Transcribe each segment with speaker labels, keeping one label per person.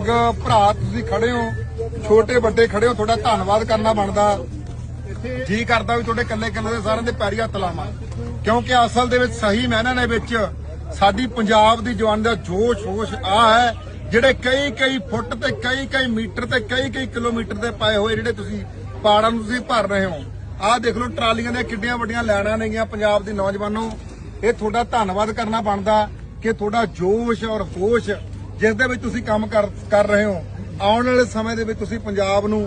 Speaker 1: ਬਜ਼ੁਰਗ ਭਰਾ ਤੁਸੀਂ ਖੜੇ ਹੋ, ਛੋਟੇ ਵੱਡੇ ਖੜੇ ਹੋ, ਤੁਹਾਡਾ ਧੰਨਵਾਦ ਕਰਨਾ ਬਣਦਾ। ਜੀ ਕਰਦਾ ਵੀ ਤੁਹਾਡੇ ਕੱਲੇ ਕੱਲੇ ਦੇ ਸਾਰਿਆਂ ਦੇ ਪੈਰੀ ਹੱਥ ਲਾਵਾਂ। ਕਿਉਂਕਿ ਅਸਲ ਦੇ ਵਿੱਚ ਸਹੀ ਮੈਨਾਂ ਦੇ ਵਿੱਚ ਸਾਡੀ ਪੰਜਾਬ ਦੀ ਜਵਾਨ ਦਾ ਜੋਸ਼ ਹੋਸ਼ ਆ ਹੈ, ਜਿਹੜੇ ਕਈ ਕਈ ਫੁੱਟ ਤੇ ਕਈ ਕਈ ਮੀਟਰ ਤੇ ਕਈ ਕਈ ਕਿਲੋਮੀਟਰ ਦੇ ਪਾਏ ਹੋਏ ਜਿਹੜੇ ਤੁਸੀਂ ਪਹਾੜਾਂ ਨੂੰ ਤੁਸੀਂ ਭਰ ਰਹੇ ਹੋ। ਆਹ ਦੇਖ ਲਓ ਟਰਾਲੀਆਂ ਦੀਆਂ ਕਿੱਡੀਆਂ ਵੱਡੀਆਂ ਲੈਣਾ ਨੇਗੀਆਂ ਪੰਜਾਬ ਦੀ ਨੌਜਵਾਨੋ। ਇਹ ਤੁਹਾਡਾ ਧੰਨਵਾਦ ਕਰਨਾ ਬਣਦਾ ਕਿ ਤੁਹਾਡਾ ਜੋਸ਼ ਔਰ ਹੋਸ਼ ਜਿਸ ਦੇ ਵਿੱਚ ਤੁਸੀਂ ਕੰਮ ਕਰ ਕਰ ਰਹੇ ਹੋ, ਆਉਣ ਵਾਲੇ ਸਮੇਂ ਦੇ ਵਿੱਚ ਤੁਸੀਂ ਪੰਜਾਬ ਨੂੰ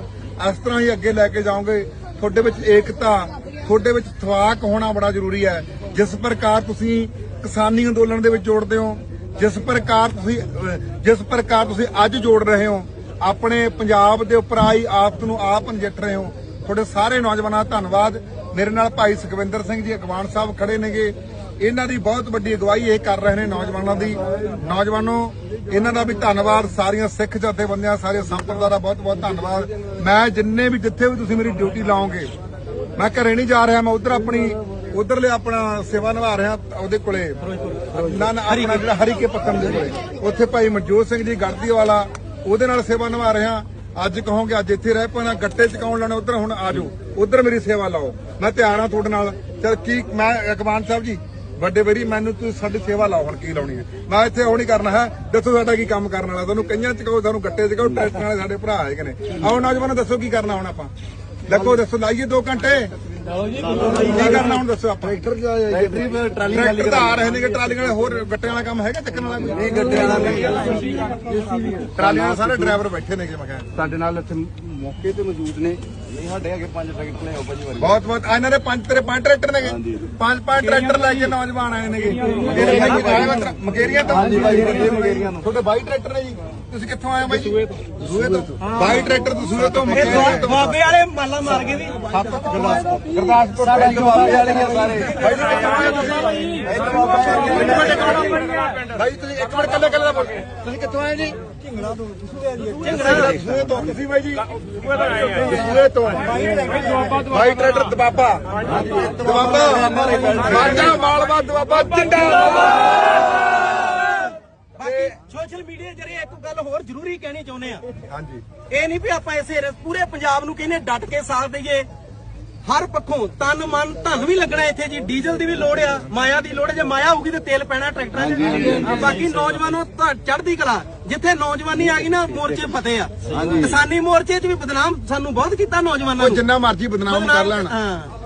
Speaker 1: ਇਸ ਤਰ੍ਹਾਂ ਹੀ ਅੱਗੇ ਲੈ ਕੇ ਜਾਓਗੇ। ਤੁਹਾਡੇ ਵਿੱਚ ਏਕਤਾ, ਤੁਹਾਡੇ ਵਿੱਚ ਥਵਾਕ ਹੋਣਾ ਬੜਾ ਜ਼ਰੂਰੀ ਹੈ। ਜਿਸ ਪ੍ਰਕਾਰ ਤੁਸੀਂ ਕਿਸਾਨੀ ਅੰਦੋਲਨ ਦੇ ਵਿੱਚ ਜੋੜਦੇ ਹੋ, ਜਿਸ ਪ੍ਰਕਾਰ ਤੁਸੀਂ, ਜਿਸ ਪ੍ਰਕਾਰ ਤੁਸੀਂ ਅੱਜ ਜੋੜ ਰਹੇ ਹੋ, ਆਪਣੇ ਪੰਜਾਬ ਦੇ ਉੱਪਰ ਆਈ ਆਫਤ ਨੂੰ ਆਪ ਨਜਿੱਠ ਰਹੇ ਹੋ। ਤੁਹਾਡੇ ਸਾਰੇ ਨੌਜਵਾਨਾਂ ਦਾ ਧੰਨਵਾਦ। ਮੇਰੇ ਨਾਲ ਭਾਈ ਸੁਖਵਿੰਦਰ ਸਿੰਘ ਜੀ, ਅਗਵਾਨ ਸਾਹਿਬ ਖੜੇ ਨੇਗੇ। ਇਹਨਾਂ ਦੀ ਬਹੁਤ ਵੱਡੀ ਅਗਵਾਈ ਇਹ ਕਰ ਰਹੇ ਨੇ ਨੌਜਵਾਨਾਂ ਦੀ। ਨੌਜਵਾਨੋ ਇਹਨਾਂ ਦਾ ਵੀ ਧੰਨਵਾਦ। ਸਾਰੀਆਂ ਸਿੱਖ ਜਥੇਬੰਦੀਆਂ ਸਾਰੇ ਸੰਪਰਦਾਇ ਦਾ ਬਹੁਤ ਬਹੁਤ ਧੰਨਵਾਦ। ਮੈਂ ਜਿੰਨੇ ਵੀ ਜਿੱਥੇ ਵੀ ਤੁਸੀਂ ਮੇਰੀ ਡਿਊਟੀ ਲਾਓਗੇ ਮੈਂ ਘਰੇ ਨਹੀਂ ਜਾ ਰਿਹਾ ਮੈਂ ਉਧਰ ਆਪਣੀ ਉਧਰਲੇ ਆਪਣਾ ਸੇਵਾ ਨਿਭਾ ਰਿਹਾ ਉਹਦੇ ਕੋਲੇ। ਨਾ ਨਾ ਆਪਣਾ ਜਿਹੜਾ ਹਰੀਕੇ ਪੱਤਨ ਦੇ ਕੋਲੇ। ਉੱਥੇ ਭਾਈ ਮਨਜੋਤ ਸਿੰਘ ਜੀ ਗੜਦੀ ਵਾਲਾ ਉਹਦੇ ਨਾਲ ਸੇਵਾ ਨਿਭਾ ਰਿਹਾ। ਅੱਜ ਕਹੋਗੇ ਅੱਜ ਇੱਥੇ ਰਹਿ ਪੈਣਾ ਗੱਟੇ ਚਕਾਉਣ ਲੈਣਾ ਉਧਰ ਹੁਣ ਆਜੋ ਉਧਰ ਮੇਰੀ ਸੇਵਾ ਲਾਓ। ਮੈਂ ਤਿਆਰ ਹਾਂ ਤੁਹਾਡੇ ਨਾਲ। ਚਲ ਕੀ ਮੈਂ ਅਕਬਾਨ ਸਾਹਿਬ ਜੀ ਵੱਡੇ ਵੀਰੀ ਮੈਨੂੰ ਤੁਸੀਂ ਸਾਡੀ ਸੇਵਾ ਲਾਓ ਹੁਣ ਕੀ ਲਾਉਣੀ ਹੈ। ਮੈਂ ਇੱਥੇ ਉਹ ਨਹੀਂ ਕਰਨਾ ਹੈ। ਦੱਸੋ ਸਾਡਾ ਕੀ ਕੰਮ ਕਰਨ ਵਾਲਾ। ਤੁਹਾਨੂੰ ਕਈਆਂ ਚਕਾਓ ਤੁਹਾਨੂੰ ਗੱਟੇ ਚਕਾਓ ਟਰੈਕਟਰ ਵਾਲੇ ਸਾਡੇ ਭਰਾ ਹੈਗੇ ਨੇ। ਆਓ ਨੌਜਵਾਨੋ ਦੱਸੋ ਕੀ ਕਰਨਾ ਹੁਣ ਆਪਾਂ? ਲੱਗੋ ਦੱਸੋ ਲਾਈਏ 2 ਘੰਟੇ। ਕੀ ਕਰਨਾ ਹੁਣ ਦੱਸੋ ਆਪਾਂ?
Speaker 2: ਟਰੈਕਟਰ ਟਰਾਲੀ
Speaker 1: ਟਰੈਕਟਰ ਤਾਂ ਆ ਰਹੇ ਨੇ ਕਿ ਟਰਾਲੀਆਂ ਵਾਲੇ ਹੋਰ ਗੱਟਿਆਂ ਵਾਲਾ ਕੰਮ ਹੈਗਾ ਚੱਕਣ ਵਾਲਾ ਨਹੀਂ ਗੱਟਿਆਂ ਵਾਲਾ ਟਰਾਲੀਆਂ ਵਾਲੇ ਸਾਰੇ ਡਰਾਈਵਰ ਬੈਠੇ ਮੈਂ ਕਿਹਾ।
Speaker 2: ਸਾਡੇ ਨਾਲ ਇੱਥੇ ਮੌਕੇ ਤੇ ਮੌਜੂਦ ਨੇ। ਨਹੀਂ ਸਾਡੇ ਹੈਗੇ ਪੰਜ ਟਰੈਕਟਰ ਨੇ ਭਾਜੀ ਵਾਰੀ।
Speaker 1: ਬਹੁਤ ਬਹੁਤ। ਇਹਨਾਂ ਦੇ ਪੰਜ ਤੇਰੇ ਪੰਜ ਟਰੈਕਟਰ ਨੇਗੇ। ਪੰਜ ਪੰਜ ਟਰੈਕਟਰ ਲੈ ਕੇ ਨੌਜਵਾਨ ਆਏ ਨੇਗੇ। ਮਕੇਰੀਆਂ ਤੋਂ
Speaker 2: ਹਾਂਜੀ ਵੱਡੇ ਮਗੇਰੀਆਂ ਨੂੰ।
Speaker 1: ਤੁਹਾਡੇ ਬਾਈ ਟਰੈਕਟਰ ਨੇ ਜੀ। ਤੁਸੀਂ ਕਿੱਥੋਂ ਆਏ ਹੋ ਬਾਈ? ਸੂਏ ਤੋਂ। ਸੂਏ ਤੋਂ? ਬਾਈ ਟਰੈਕਟਰ ਤੋਂ ਸੂਏ ਤੋਂ ਤੋਂ
Speaker 3: ਬਾਬੇ ਵਾਲੇ ਮਾਲਾ ਮਾਰ ਕੇ ਵੀ।
Speaker 1: ਗੁਰਦਾਸਪੁਰ
Speaker 2: ਸਾਡੇ ਜਵਾਬੇ ਵਾਲੇ ਨੇ ਸਾਰੇ।
Speaker 1: ਬਾਈ ਜੀ ਕਿੱਥੋਂ ਆਏ ਹੋ ਤੁਸੀਂ ਬਾਈ ਤੁਸੀਂ ਇੱਕ ਮਿੰਟ ਕੱਲੇ ਕੱਲੇ ਦਾ ਬੋਲ। ਤੁਸੀਂ ਕਿੱਥੋਂ ਆਏ ਜੀ? ਝਿੰਗੜਾ ਤੋਂ ਸੂਏ ਤੋਂ। ਤੁਸੀਂ ਬਾਈ ਜੀ? ਸੂਏ ਤੋਂ ਬਾਈ ਟਰੈਕਟਰ ਦਬਾਬਾ ਦਬਾਬਾ। ਮਾਲਵਾ ਦਬਾਬਾ। ਜਿੰਦਾਬਾਦ।
Speaker 3: ਇੱਕ ਗੱਲ ਹੋਰ ਜ਼ਰੂਰੀ ਕਹਿਣੀ ਚਾਹੁੰਦੇ ਆ।
Speaker 1: ਹਾਂਜੀ।
Speaker 3: ਇਹ ਨਹੀਂ ਵੀ ਆਪਾਂ ਇਸੇ ਪੂਰੇ ਪੰਜਾਬ ਨੂੰ ਕਹਿੰਦੇ ਡਟ ਕੇ ਸਾਥ ਦਈਏ। ਹਰ ਪੱਖੋਂ ਤਨ ਮਨ ਧਨ ਵੀ ਲੱਗਣਾ ਇੱਥੇ ਜੀ। ਡੀਜ਼ਲ ਦੀ ਵੀ ਲੋੜ ਆ ਮਾਇਆ ਦੀ ਲੋੜ ਹੈ ਜੇ ਮਾਇਆ ਹੋਊਗੀ ਤੇ ਤੇਲ ਪੈਣਾ ਟਰੈਕਟਰਾਂ 'ਚ ਬਾਕੀ ਨੌਜਵਾਨੋ ਚੜ੍ਹਦੀ ਕਲਾ। ਜਿੱਥੇ ਨੌਜਵਾਨੀ ਆ ਗਈ ਨਾ ਮੋਰਚੇ ਫਤਿਹ ਆ। ਕਿਸਾਨੀ ਮੋਰਚੇ 'ਚ ਵੀ ਬਦਨਾਮ ਸਾਨੂੰ ਬਹੁਤ ਕੀਤਾ ਨੌਜਵਾਨਾਂ ਨੂੰ।
Speaker 1: ਜਿੰਨਾ ਮਰਜ਼ੀ ਬਦਨਾਮ ਕਰ ਲੈਣ।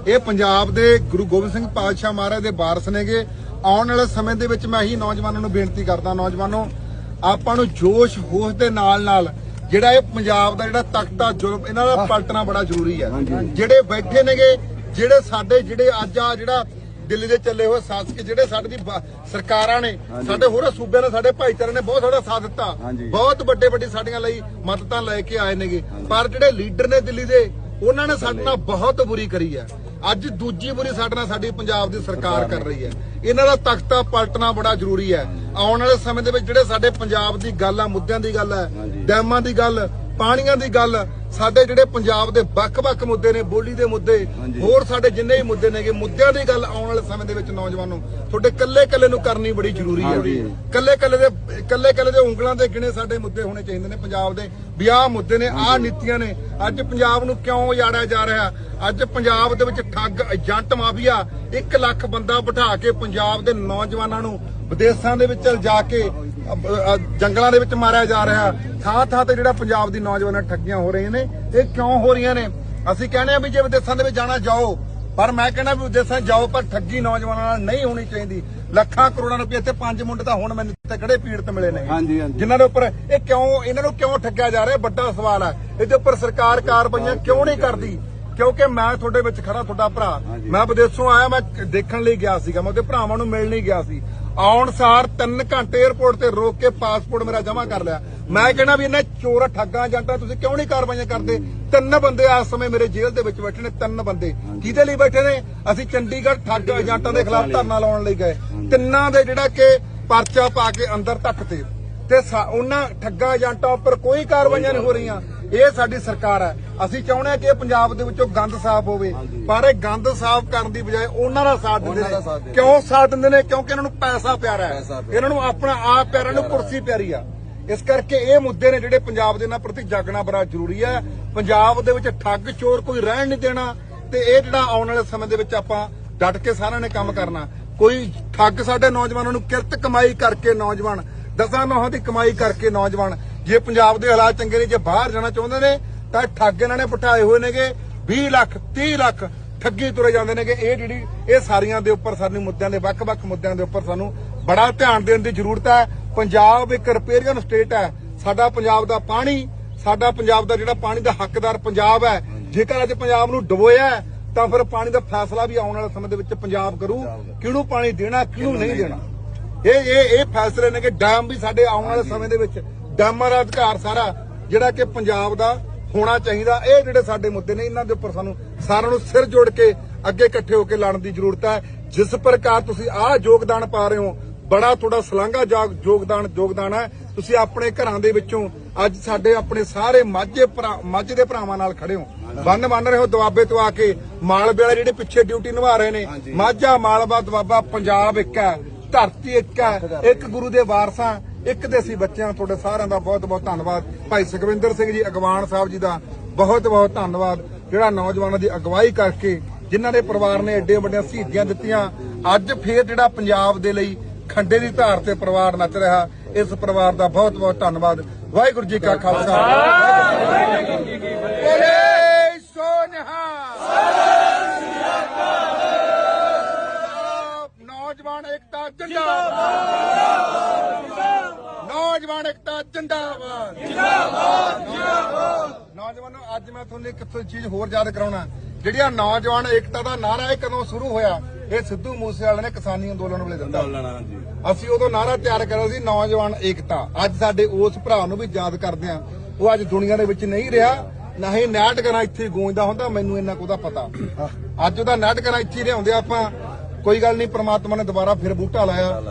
Speaker 1: ਇਹ ਪੰਜਾਬ ਦੇ ਗੁਰੂ ਗੋਬਿੰਦ ਸਿੰਘ ਪਾਤਸ਼ਾਹ ਮਹਾਰਾਜ ਦੇ ਵਾਰਸ ਨੇਗੇ। ਆਉਣ ਵਾਲੇ ਸਮੇਂ ਦੇ ਵਿੱਚ ਮੈਂ ਹੀ ਨੌਜਵਾਨਾਂ ਨੂੰ ਬੇਨਤੀ ਕਰਦਾ ਨੌਜਵਾਨੋ ਆਪਾਂ ਨੂੰ ਜੋਸ਼ ਹੋਸ਼ ਦੇ ਨਾਲ ਨਾਲ ਜਿਹੜਾ ਇਹ ਪੰਜਾਬ ਦਾ ਜਿਹੜਾ ਤਖਤਾ ਜ਼ੁਲਮ ਇਹਨਾਂ ਦਾ ਪਲਟਣਾ ਬੜਾ ਜ਼ਰੂਰੀ ਹੈ। ਜਿਹੜੇ ਬੈਠੇ ਨੇਗੇ ਜਿਹੜੇ ਸਾਡੇ ਜਿਹੜੇ ਅੱਜ ਆ ਜਿਹੜਾ ਦਿੱਲੀ ਦੇ ਚੱਲੇ ਹੋਏ ਸ਼ਾਸਕ ਜਿਹੜੇ ਸਾਡੇ ਦੀ ਸਰਕਾਰਾਂ ਨੇ ਸਾਡੇ ਹੋਰਾਂ ਸੂਬਿਆਂ ਨੇ ਸਾਡੇ ਭਾਈਚਾਰੇ ਨੇ ਬਹੁਤ ਸਾਡਾ ਸਾਥ ਦਿੱਤਾ। ਬਹੁਤ ਵੱਡੇ ਵੱਡੇ ਸਾਡੀਆਂ ਲਈ ਮਦਦਾਂ ਲੈ ਕੇ ਆਏ ਨੇਗੇ। ਪਰ ਜਿਹੜੇ ਲੀਡਰ ਨੇ ਦਿੱਲੀ ਦੇ ਉਹਨਾਂ ਨੇ ਸਾਡੇ ਨਾਲ ਬਹੁਤ ਬੁਰੀ ਕਰੀ ਹੈ। ਅੱਜ ਦੂਜੀ ਬੁਰੀ ਸਾਡੇ ਨਾਲ ਸਾਡੀ ਪੰਜਾਬ ਦੀ ਸਰਕਾਰ ਕਰ ਰਹੀ ਹੈ। ਇਹਨਾਂ ਦਾ ਤਖਤਾ ਪਲਟਣਾ ਬੜਾ ਜ਼ਰੂਰੀ ਹੈ। ਆਉਣ ਵਾਲੇ ਸਮੇਂ ਦੇ ਵਿੱਚ ਜਿਹੜੇ ਸਾਡੇ ਪੰਜਾਬ ਦੀ ਗੱਲ ਆ ਮੁੱਦਿਆਂ ਦੀ ਗੱਲ ਹੈ ਡੈਮਾਂ ਦੀ ਗੱਲ ਪਾਣੀਆਂ ਦੀ ਗੱਲ ਸਾਡੇ ਜਿਹੜੇ ਪੰਜਾਬ ਦੇ ਵੱਖ-ਵੱਖ ਮੁੱਦੇ ਨੇ ਬੋਲੀ ਦੇ ਮੁੱਦੇ ਹੋਰ ਸਾਡੇ ਜਿੰਨੇ ਵੀ ਮੁੱਦੇ ਨੇਗੇ ਮੁੱਦਿਆਂ ਦੀ ਗੱਲ ਆਉਣ ਵਾਲੇ ਸਮੇਂ ਦੇ ਵਿੱਚ ਨੌਜਵਾਨੋ ਤੁਹਾਡੇ ਕੱਲੇ-ਕੱਲੇ ਨੂੰ ਕਰਨੀ ਬੜੀ ਜ਼ਰੂਰੀ ਹੈ ਕੱਲੇ-ਕੱਲੇ ਦੇ ਕੱਲੇ-ਕੱਲੇ ਦੇ ਉਂਗਲਾਂ ਦੇ ਗਿਣੇ ਸਾਡੇ ਮੁੱਦੇ ਹੋਣੇ ਚਾਹੀਦੇ ਨੇ ਪੰਜਾਬ ਦੇ। ਵੀ ਆਹ ਮੁੱਦੇ ਨੇ ਆਹ ਨੀਤੀਆਂ ਨੇ। ਅੱਜ ਪੰਜਾਬ ਨੂੰ ਕਿਉਂ ਉਜਾੜਿਆ ਜਾ ਰਿਹਾ? ਅੱਜ ਪੰਜਾਬ ਦੇ ਵਿੱਚ ਠੱਗ ਏਜੰਟ ਮਾਫੀਆ 1 ਲੱਖ ਬੰਦਾ ਬਿਠਾ ਕੇ ਪੰਜਾਬ ਦੇ ਨੌਜਵਾਨਾਂ ਨੂੰ ਵਿਦੇਸ਼ਾਂ ਦੇ ਵਿੱਚ ਜਾ ਕੇ ਜੰਗਲਾਂ ਦੇ ਵਿੱਚ ਮਾਰਿਆ ਜਾ ਰਿਹਾ। ਥਾਂ ਥਾਂ ਤੇ ਜਿਹੜਾ ਪੰਜਾਬ ਦੀ ਨੌਜਵਾਨਾਂ ਠੱਗੀਆਂ ਹੋ ਰਹੀਆਂ ਨੇ ਇਹ ਕਿਉਂ ਹੋ ਰਹੀਆਂ ਨੇ? ਅਸੀਂ ਕਹਿੰਦੇ ਆ ਵੀ ਜੇ ਵਿਦੇਸ਼ਾਂ ਦੇ ਵਿੱਚ ਜਾਣਾ ਜਾਓ ਪਰ ਮੈਂ ਕਹਿੰਦਾ ਵੀ ਵਿਦੇਸ਼ਾਂ ਜਾਓ ਪਰ ਠੱਗੀ ਨੌਜਵਾਨਾਂ ਨਾਲ ਨਹੀਂ ਹੋਣੀ ਚਾਹੀਦੀ। ਲੱਖਾਂ ਕਰੋੜਾਂ ਰੁਪਏ ਇੱਥੇ ਪੰਜ ਮੁੰਡੇ ਤਾਂ ਹੁਣ ਮੈਨੂੰ ਤੇ ਕਿਹੜੇ ਪੀੜਤ ਮਿਲੇ ਨੇ?
Speaker 2: ਹਾਂਜੀ, ਹਾਂਜੀ।
Speaker 1: ਜਿਨ੍ਹਾਂ ਦੇ ਉੱਪਰ ਇਹ ਕਿਉਂ ਇਹਨਾਂ ਨੂੰ ਕਿਉਂ ਠੱਗਿਆ ਜਾ ਰਿਹਾ? ਵੱਡਾ ਸਵਾਲ ਹੈ ਇਹਦੇ ਉੱਪਰ ਸਰਕਾਰ ਕਾਰਵਾਈਆਂ ਕਿਉਂ ਨਹੀਂ ਕਰਦੀ? ਕਿਉਂਕਿ ਮੈਂ ਤੁਹਾਡੇ ਵਿੱਚ ਖੜਾ ਤੁਹਾਡਾ ਭਰਾ। ਮੈਂ ਵਿਦੇਸ਼ੋਂ ਆਇਆ ਮੈਂ ਦੇਖਣ ਲਈ ਗਿਆ ਸੀਗਾ। ਮੈਂ ਉਹਦੇ ਭਰਾਵਾਂ ਨੂੰ ਮਿਲਣ ਲਈ ਗਿਆ ਸੀ। ਆਉਣ ਸਾਰ 3 ਘੰਟੇ 에어ਪੋਰਟ ਤੇ ਰੋਕ ਕੇ ਪਾਸਪੋਰਟ ਮੇਰਾ ਜਮ੍ਹਾਂ ਕਰ ਲਿਆ। ਮੈਂ ਕਹਿੰਦਾ ਵੀ ਇਹਨਾਂ ਚੋਰ ਠੱਗਾਂ ਏਜੰਟਾਂ ਤੁਸੀਂ ਕਿਉਂ ਨਹੀਂ ਕਾਰਵਾਈਆਂ ਕਰਦੇ? ਤਿੰਨ ਬੰਦੇ ਇਸ ਸਮੇਂ ਮੇਰੇ ਜੇਲ੍ਹ ਦੇ ਵਿੱਚ ਬੈਠੇ ਨੇ ਤਿੰਨ ਬੰਦੇ। ਕਿਹਦੇ ਲਈ ਬੈਠੇ ਨੇ? ਅਸੀਂ ਚੰਡੀਗੜ੍ਹ ਠੱਗ ਏਜੰਟਾਂ ਦੇ ਖਿਲਾਫ ਧਰਨਾ ਲਾਉਣ ਲਈ ਗਏ। ਤਿੰਨਾਂ ਦੇ ਜਿਹੜਾ ਕਿ ਪਰਚਾ ਪਾ ਕੇ ਅੰਦਰ ਤੱਕ ਤੇ। ਤੇ ਉਹਨਾਂ ਠੱਗਾ ਏਜੰਟਾਂ ਉੱਪਰ ਕੋਈ ਕਾਰਵਾਈਆਂ ਨਹੀਂ ਹੋ ਰਹੀਆਂ। ਇਹ ਸਾਡੀ ਸਰਕਾਰ ਹੈ। ਅਸੀਂ ਚਾਹੁੰਦੇ ਹਾਂ ਕਿ ਪੰਜਾਬ ਦੇ ਵਿੱਚੋਂ ਗੰਦ ਸਾਫ਼ ਹੋਵੇ। ਪਰ ਇਹ ਗੰਦ ਸਾਫ਼ ਕਰਨ ਦੀ ਬਜਾਏ ਉਹਨਾਂ ਦਾ ਸਾਥ ਦਿੰਦੇ ਨੇ। ਕਿਉਂ ਸਾਥ ਦਿੰਦੇ ਨੇ? ਕਿਉਂਕਿ ਇਹਨਾਂ ਨੂੰ ਪੈਸਾ ਪਿਆਰਾ ਹੈ। ਇਹਨਾਂ ਨੂੰ ਆਪਣਾ ਆਪ ਪਿਆਰਾ ਨੂੰ ਕੁਰਸੀ ਪਿਆਰੀ ਆ। ਇਸ ਕਰਕੇ ਇਹ ਮੁੱਦੇ ਨੇ ਜਿਹੜੇ ਪੰਜਾਬ ਦੇ ਇਹਨਾਂ ਪ੍ਰਤੀ ਜਾਗਣਾ ਬੜਾ ਜ਼ਰੂਰੀ ਹੈ। ਪੰਜਾਬ ਦੇ ਵਿੱਚ ਠੱਗ ਚੋਰ ਕੋਈ ਰਹਿਣ ਨਹੀਂ ਦੇਣਾ। ਤੇ ਇਹ ਜਿਹੜਾ ਆਉਣ ਵਾਲੇ ਸਮੇਂ ਦੇ ਵਿੱਚ ਆਪਾਂ ਡਟ ਕੇ ਸਾਰਿਆਂ ਨੇ ਕੰਮ ਕਰਨਾ। ਕੋਈ ਠੱਗ ਸਾਡੇ ਨੌਜਵਾਨਾਂ ਨੂੰ ਕਿਰਤ ਕਮਾਈ ਕਰਕੇ ਨੌਜਵਾਨ ਦਸਾਂ ਨੌਹਾਂ ਦੀ ਕਮਾਈ ਕਰਕੇ ਨੌਜਵਾਨ ਜੇ ਪੰਜਾਬ ਦੇ ਹਾਲਾਤ ਚੰਗੇ ਨੇ ਜੇ ਬਾਹਰ ਜਾਣਾ ਚਾਹੁੰਦੇ ਨੇ ਤਾਂ ਠੱਗ ਇਹਨਾਂ ਨੇ ਬਿਠਾਏ ਹੋਏ ਨੇਗੇ। 20 ਲੱਖ 30 ਲੱਖ ਠੱਗੀ ਤੁਰੇ ਜਾਂਦੇ ਨੇਗੇ। ਇਹ ਜਿਹੜੀ ਇਹ ਸਾਰੀਆਂ ਦੇ ਉੱਪਰ ਸਾਨੂੰ ਮੁੱਦਿਆਂ ਦੇ ਵੱਖ-ਵੱਖ ਮੁੱਦਿਆਂ ਦੇ ਉੱਪਰ ਸਾਨੂੰ ਬੜਾ ਧਿਆਨ ਦੇਣ ਦੀ ਜ਼ਰੂਰਤ ਹੈ। ਪੰਜਾਬ ਇੱਕ ਰਿਪੇਰੀਅਨ ਸਟੇਟ ਹੈ। ਸਾਡਾ ਪੰਜਾਬ ਦਾ ਪਾਣੀ ਸਾਡਾ ਪੰਜਾਬ ਦਾ ਜਿਹੜਾ ਪਾਣੀ ਦਾ ਹੱਕਦਾਰ ਪੰਜਾਬ ਹੈ। ਜੇਕਰ ਅੱਜ ਪੰਜਾਬ ਨੂੰ ਡੁਬੋਇਆ ਤਾਂ ਫਿਰ ਪਾਣੀ ਦਾ ਫੈਸਲਾ ਵੀ ਆਉਣ ਵਾਲੇ ਸਮੇਂ ਦੇ ਵਿੱਚ ਪੰਜਾਬ ਕਰੂ। ਕਿਹਨੂੰ ਪਾਣੀ ਦੇਣਾ ਕਿਹਨੂੰ ਨਹੀਂ ਦੇਣਾ? ਇਹ ਇਹ ਇਹ ਫੈਸਲੇ ਨੇ ਕਿ ਡੈਮ ਵੀ ਸਾਡੇ ਆਉਣ ਵਾਲੇ ਸਮੇਂ ਦੇ ਵਿੱਚ ਡੈਮਾਂ ਦਾ ਅਧਿਕਾਰ ਸਾਰਾ ਜਿਹੜਾ ਕਿ ਪੰਜਾਬ ਦਾ ਹੋਣਾ ਚਾਹੀਦਾ ਇਹ ਜਿਹੜੇ ਸਾਡੇ ਮੁੱਦੇ ਨੇ ਇਹਨਾਂ ਦੇ ਉੱਪਰ ਸਾਨੂੰ ਸਾਰਿਆਂ ਨੂੰ ਸਿਰ ਜੋੜ ਕੇ ਅੱਗੇ ਇਕੱਠੇ ਹੋ ਕੇ ਲੜਨ ਦੀ ਜ਼ਰੂਰਤ ਹੈ। ਜਿਸ ਪ੍ਰਕਾਰ ਤੁਸੀਂ ਆਹ ਯੋਗਦਾਨ ਪਾ ਰਹੇ ਹੋ ਬੜਾ ਤੁਹਾਡਾ ਸਲਾਘਾ ਯੋਗਦਾਨ ਯੋਗਦਾਨ ਹੈ। ਤੁਸੀਂ ਆਪਣੇ ਘਰਾਂ ਦੇ ਵਿੱਚੋਂ ਅੱਜ ਸਾਡੇ ਆਪਣੇ ਸਾਰੇ ਮਾਝੇ ਮਾਝੇ ਦੇ ਭਰਾਵਾਂ ਨਾਲ ਖੜੇ ਹੋ। ਬੰਨ ਬੰਨ ਰਹੇ ਹੋ ਦੁਆਬੇ ਤੋਂ ਆ ਕੇ ਮਾਲਵੇ ਵਾਲੇ ਜਿਹੜੇ ਪਿੱਛੇ ਡਿਊਟੀ ਨਿਭਾ ਰਹੇ ਨੇ। ਮਾਝਾ ਮਾਲਵਾ ਦੁਆਬਾ ਪੰਜਾਬ ਇੱਕ ਹੈ। ਧਰਤੀ ਇੱਕ ਹੈ, ਇੱਕ ਗੁਰੂ ਦੇ ਵਾਰਸਾਂ ਇੱਕ ਦੇ ਅਸੀਂ ਬੱਚਿਆਂ ਤੁਹਾਡੇ ਸਾਰਿਆਂ ਦਾ ਬਹੁਤ ਬਹੁਤ ਧੰਨਵਾਦ। ਭਾਈ ਸੁਖਵਿੰਦਰ ਸਿੰਘ ਜੀ, ਅਗਵਾਨ ਸਾਹਿਬ ਜੀ ਦਾ ਬਹੁਤ ਬਹੁਤ ਧੰਨਵਾਦ। ਜਿਹੜਾ ਨੌਜਵਾਨਾਂ ਦੀ ਅਗਵਾਈ ਕਰਕੇ ਜਿਨ੍ਹਾਂ ਦੇ ਪਰਿਵਾਰ ਨੇ ਐਡੇ ਵੱਡੀਆਂ ਸ਼ਹੀਦੀਆਂ ਦਿੱਤੀਆਂ, ਅੱਜ ਫੇਰ ਜਿਹੜਾ ਪੰਜਾਬ ਦੇ ਲਈ ਖੰਡੇ ਦੀ ਧਾਰ ਤੇ ਪਰਿਵਾਰ ਨੱਚ ਰਿਹਾ, ਇਸ ਪਰਿਵਾਰ ਦਾ ਬਹੁਤ ਬਹੁਤ ਧੰਨਵਾਦ। ਵਾਹਿਗੁਰੂ ਜੀ ਕਾ ਖਾਲਸਾ। ਵਾਹਿਗੁਰੂ ਜੀ ਕੀ ਫਤਿਹ ਬੋਲੇ ਸੋਨਹਾ ਨੌਜਵਾਨ ਏਕਤਾ ਜਿੰਦਾਬਾਦ। ਨੌਜਵਾਨ ਏਕਤਾ ਜਿੰਦਾਬਾਦ। ਜਿੰਦਾਬਾਦ ਨੌਜਵਾਨੋ ਅੱਜ ਮੈਂ ਤੁਹਾਨੂੰ ਇੱਕ ਚੀਜ਼ ਹੋਰ ਯਾਦ ਕਰਾਉਣਾ। ਜਿਹੜੀਆਂ ਨੌਜਵਾਨ ਏਕਤਾ ਦਾ ਨਾਰਾ ਇਹ ਕਦੋਂ ਸ਼ੁਰੂ ਹੋਇਆ ਇਹ ਸਿੱਧੂ ਮੂਸੇਵਾਲੇ ਨੇ ਕਿਸਾਨੀ ਅੰਦੋਲਨ ਵੇਲੇ ਦਿੱਤਾ। ਅਸੀਂ ਉਦੋਂ ਨਾਰਾ ਤਿਆਰ ਕਰਿਆ ਸੀ ਨੌਜਵਾਨ ਏਕਤਾ। ਅੱਜ ਸਾਡੇ ਉਸ ਭਰਾ ਨੂੰ ਵੀ ਯਾਦ ਕਰਦੇ ਆ ਉਹ ਅੱਜ ਦੁਨੀਆ ਦੇ ਵਿੱਚ ਨਹੀਂ ਰਿਹਾ ਨਾ ਹੀ ਨਾਟਕਾਂ ਇੱਥੇ ਗੂੰਜਦਾ ਹੁੰਦਾ ਮੈਨੂੰ ਇੰਨਾ ਕੁ ਦਾ ਪਤਾ। ਅੱਜ ਉਹਦਾ ਨਾਟਕਾਂ ਇੱਥੇ ਲਿਆਉਂਦੇ ਆਪਾਂ। ਕੋਈ ਗੱਲ ਨਹੀਂ ਪ੍ਰਮਾਤਮਾ ਨੇ ਦੁਬਾਰਾ ਫਿਰ ਬੂਟਾ ਲਾਇਆ।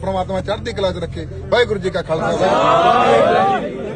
Speaker 1: ਪ੍ਰਮਾਤਮਾ ਚੜ੍ਹਦੀ ਕਲਾ 'ਚ ਰੱਖੇ। ਵਾਹਿਗੁਰੂ ਜੀ ਕਾ ਖਾਲਸਾ। ਵਾਹਿਗੁਰੂ।